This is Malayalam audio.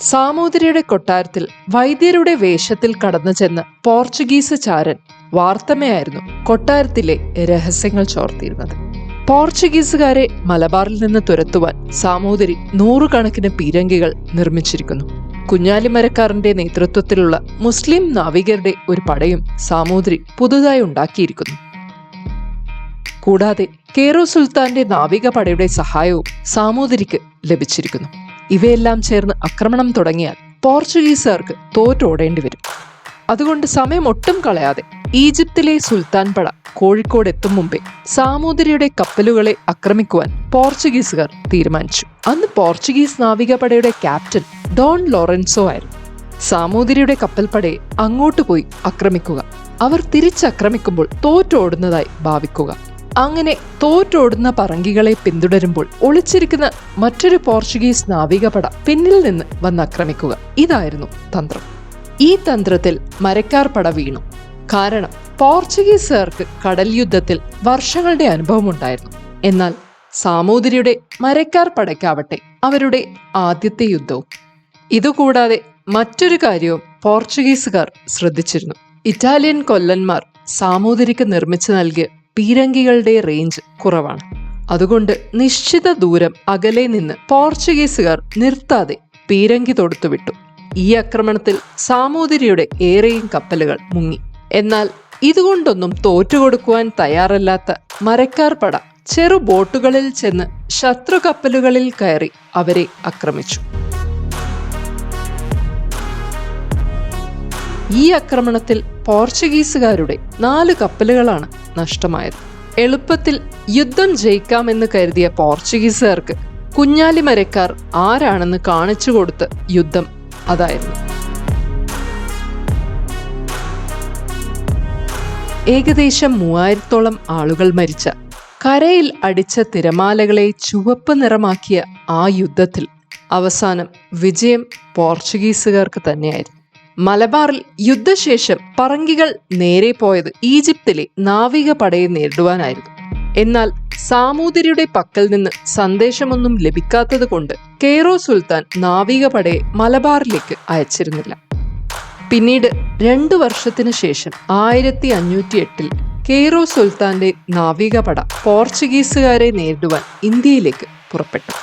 സാമൂതിരിയുടെ കൊട്ടാരത്തിൽ വൈദ്യരുടെ വേഷത്തിൽ കടന്നു ചെന്ന് പോർച്ചുഗീസ് ചാരൻ വാർത്തമയായിരുന്നു കൊട്ടാരത്തിലെ രഹസ്യങ്ങൾ ചോർത്തിയിരുന്നത്. പോർച്ചുഗീസുകാരെ മലബാറിൽ നിന്ന് തുരത്തുവാൻ സാമൂതിരി നൂറുകണക്കിന് പീരങ്കികൾ നിർമ്മിച്ചിരിക്കുന്നു. കുഞ്ഞാലിമരക്കാരന്റെ നേതൃത്വത്തിലുള്ള മുസ്ലിം നാവികരുടെ ഒരു പടയും സാമൂതിരി പുതുതായി ഉണ്ടാക്കിയിരിക്കുന്നു. കൂടാതെ കേറോ സുൽത്താന്റെ നാവിക പടയുടെ സഹായവും സാമൂതിരിക്ക് ലഭിച്ചിരിക്കുന്നു. ഇവയെല്ലാം ചേർന്ന് ആക്രമണം തുടങ്ങിയാൽ പോർച്ചുഗീസുകാർക്ക് തോറ്റോടേണ്ടി വരും. അതുകൊണ്ട് സമയം ഒട്ടും കളയാതെ ഈജിപ്തിലെ സുൽത്താൻ പട കോഴിക്കോട് എത്തും മുമ്പേ സാമൂതിരിയുടെ കപ്പലുകളെ ആക്രമിക്കുവാൻ പോർച്ചുഗീസുകാർ തീരുമാനിച്ചു. അന്ന് പോർച്ചുഗീസ് നാവികപടയുടെ ക്യാപ്റ്റൻ ഡോൺ ലോറൻസോ ആയിരുന്നു. സാമൂതിരിയുടെ കപ്പൽപ്പടയെ അങ്ങോട്ട് പോയി ആക്രമിക്കുക. അവർ തിരിച്ചാക്രമിക്കുമ്പോൾ തോറ്റോടുന്നതായി ഭാവിക്കുക. അങ്ങനെ തോറ്റോടുന്ന പറങ്കികളെ പിന്തുടരുമ്പോൾ ഒളിച്ചിരിക്കുന്ന മറ്റൊരു പോർച്ചുഗീസ് നാവികപട പിന്നിൽ നിന്ന് വന്നാക്രമിക്കുക ഇതായിരുന്നു തന്ത്രം. ഈ തന്ത്രത്തിൽ മരക്കാർ പട വീണു. കാരണം പോർച്ചുഗീസുകാർക്ക് കടൽ യുദ്ധത്തിൽ വർഷങ്ങളുടെ അനുഭവമുണ്ടായിരുന്നു എന്നാൽ സാമൂതിരിയുടെ മരക്കാർ പടയ്ക്കാവട്ടെ അവരുടെ ആദ്യത്തെ യുദ്ധവും. ഇതുകൂടാതെ മറ്റൊരു കാര്യവും പോർച്ചുഗീസുകാർ ശ്രദ്ധിച്ചിരുന്നു. ഇറ്റാലിയൻ കൊല്ലന്മാർ സാമൂതിരിക്ക് നിർമ്മിച്ചു നൽകിയ പീരങ്കികളുടെ റേഞ്ച് കുറവാണ്. അതുകൊണ്ട് നിശ്ചിത ദൂരം അകലെ നിന്ന് പോർച്ചുഗീസുകാർ നിർത്താതെ പീരങ്കി തൊടുത്തുവിട്ടു ഈ ആക്രമണത്തിൽ സാമൂതിരിയുടെ ഏറെയും കപ്പലുകൾ മുങ്ങി. എന്നാൽ ഇതുകൊണ്ടൊന്നും തോറ്റുകൊടുക്കുവാൻ തയ്യാറല്ലാത്ത മരക്കാർ പട ചെറു ബോട്ടുകളിൽ ചെന്ന് ശത്രു കപ്പലുകളിൽ കയറി അവരെ ആക്രമിച്ചു. ഈ ആക്രമണത്തിൽ പോർച്ചുഗീസുകാരുടെ നാല് കപ്പലുകളാണ് നഷ്ടമായത്. എളുപ്പത്തിൽ യുദ്ധം ജയിക്കാമെന്ന് കരുതിയ പോർച്ചുഗീസുകാർക്ക് കുഞ്ഞാലിമരക്കാർ ആരാണെന്ന് കാണിച്ചു കൊടുത്ത് യുദ്ധം അതായിരുന്നു. ഏകദേശം മൂവായിരത്തോളം ആളുകൾ മരിച്ച കരയിൽ അടിച്ച തിരമാലകളെ ചുവപ്പ് നിറമാക്കിയ ആ യുദ്ധത്തിൽ അവസാനം വിജയം പോർച്ചുഗീസുകാർക്ക് തന്നെയായിരുന്നു. മലബാറിൽ യുദ്ധശേഷം പറങ്കികൾ നേരെ പോയത് ഈജിപ്തിലെ നാവിക പടയെ നേരിടുവാനായിരുന്നു. എന്നാൽ സാമൂതിരിയുടെ പക്കൽ നിന്ന് സന്ദേശമൊന്നും ലഭിക്കാത്തത് കൊണ്ട് കേറോ സുൽത്താൻ നാവിക പടയെ മലബാറിലേക്ക് അയച്ചിരുന്നില്ല. പിന്നീട് രണ്ടു വർഷത്തിനു ശേഷം ആയിരത്തി അഞ്ഞൂറ്റി എട്ടിൽ കേറോ സുൽത്താന്റെ നാവികപട പോർച്ചുഗീസുകാരെ നേരിടുവാൻ ഇന്ത്യയിലേക്ക് പുറപ്പെട്ടു.